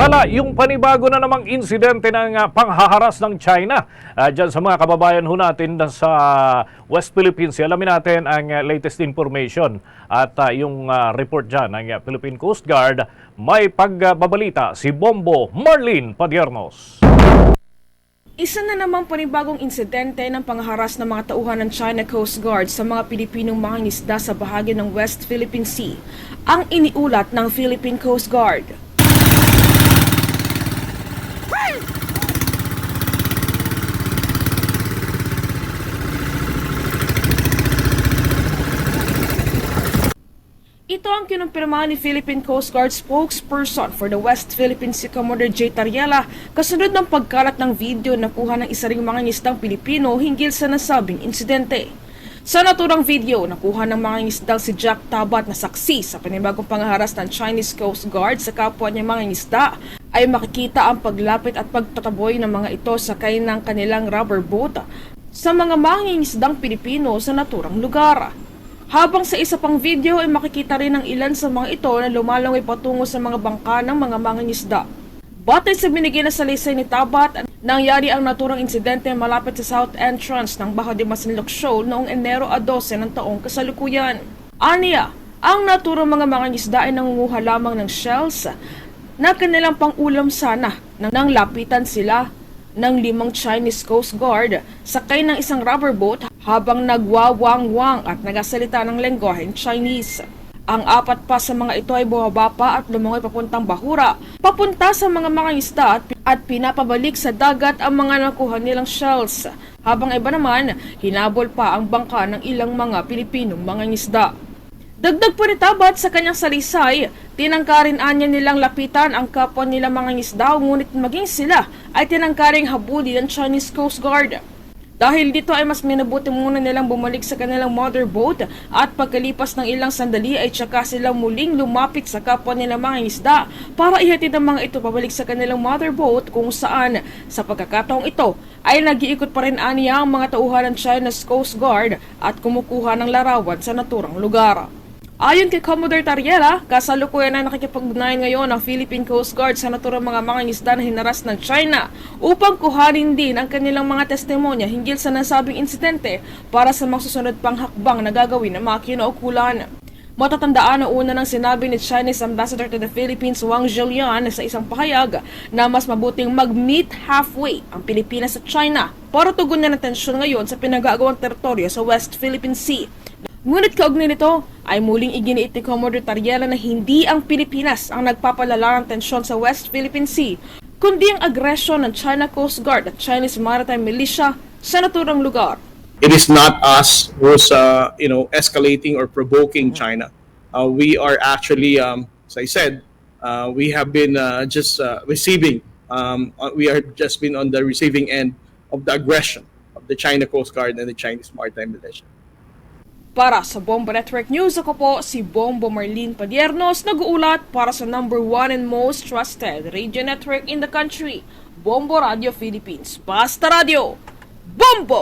Samantala, yung panibago na namang insidente ng ah, panghaharas ng China uh, dyan sa mga kababayan ho natin na sa West Philippines. Alamin natin ang ah, latest information at ah, yung ah, report dyan ng ah, Philippine Coast Guard. May pagbabalita si Bombo Marlene Padiernos. Isa na namang panibagong insidente ng pangharas ng mga tauhan ng China Coast Guard sa mga Pilipinong mga isda sa bahagi ng West Philippine Sea ang iniulat ng Philippine Coast Guard. Ito ang kinumpirma ni Philippine Coast Guard spokesperson for the West Philippine Sea Commodore J. Tariela kasunod ng pagkalat ng video na kuha ng isa ring mga ngisdang Pilipino hinggil sa nasabing insidente. Sa naturang video, nakuha ng mga ngisdang si Jack Tabat na saksi sa panibagong pangharas ng Chinese Coast Guard sa kapwa niya mga ngisda ay makikita ang paglapit at pagtataboy ng mga ito sakay ng kanilang rubber boat sa mga mangingisdang Pilipino sa naturang lugar. Habang sa isa pang video ay makikita rin ang ilan sa mga ito na lumalangoy patungo sa mga bangka ng mga mangingisda. Batay sa binigay na salaysay ni Tabat, nangyari ang naturang insidente malapit sa south entrance ng Bajo de Masinloc Shoal noong Enero a 12 ng taong kasalukuyan. Aniya, ang naturang mga mangingisda ay nangunguha lamang ng shells na kanilang pang-ulam sana nang lapitan sila ng limang Chinese Coast Guard sakay ng isang rubber boat habang nagwawangwang at nagasalita ng lengguaheng Chinese. Ang apat pa sa mga ito ay bumaba pa at lumangoy papuntang Bahura, papunta sa mga mga at, at pinapabalik sa dagat ang mga nakuha nilang shells. Habang iba naman, hinabol pa ang bangka ng ilang mga Pilipinong mga. Dagdag pa ni Tabat sa kanyang salisay, tinangkarin anya nilang lapitan ang kapwa nila mga ngunit maging sila ay tinangkaring habuli ng Chinese Coast Guard. Dahil dito ay mas minabuti muna nilang bumalik sa kanilang motorboat at pagkalipas ng ilang sandali ay tsaka silang muling lumapit sa kapwa nila mga isda para ihatid ang mga ito pabalik sa kanilang motorboat kung saan sa pagkakataong ito ay nag-iikot pa rin aniya ang mga tauhan ng China's Coast Guard at kumukuha ng larawan sa naturang lugar. Ayon kay Commodore Tariela, kasalukuyan na nakikipag-ugnayan ngayon ang Philippine Coast Guard sa naturang mga mga isda na hinaras ng China upang kuhanin din ang kanilang mga testimonya hinggil sa nasabing insidente para sa mga susunod pang hakbang na gagawin ng mga kinaukulan. Matatandaan na una nang sinabi ni Chinese Ambassador to the Philippines Wang Zhilian sa isang pahayag na mas mabuting mag-meet halfway ang Pilipinas at China para tugunan ng tensyon ngayon sa pinag-aagawang teritoryo sa West Philippine Sea. Ngunit kaugnay nito ay muling iginiit ni Commodore Tariela na hindi ang Pilipinas ang nagpapalala ng tensyon sa West Philippine Sea, kundi ang agresyon ng China Coast Guard at Chinese Maritime Militia sa naturang lugar. it is not us who's uh, you know escalating or provoking China. Uh, we are actually, um, as I said, uh, we have been uh, just uh, receiving. Um, uh, we are just been on the receiving end of the aggression of the China Coast Guard and the Chinese Maritime Militia. Para sa Bombo Network News, ako po si Bombo Marlene Padiernos, nag-uulat para sa number one and most trusted radio network in the country, Bombo Radio Philippines. Basta Radio! Bombo!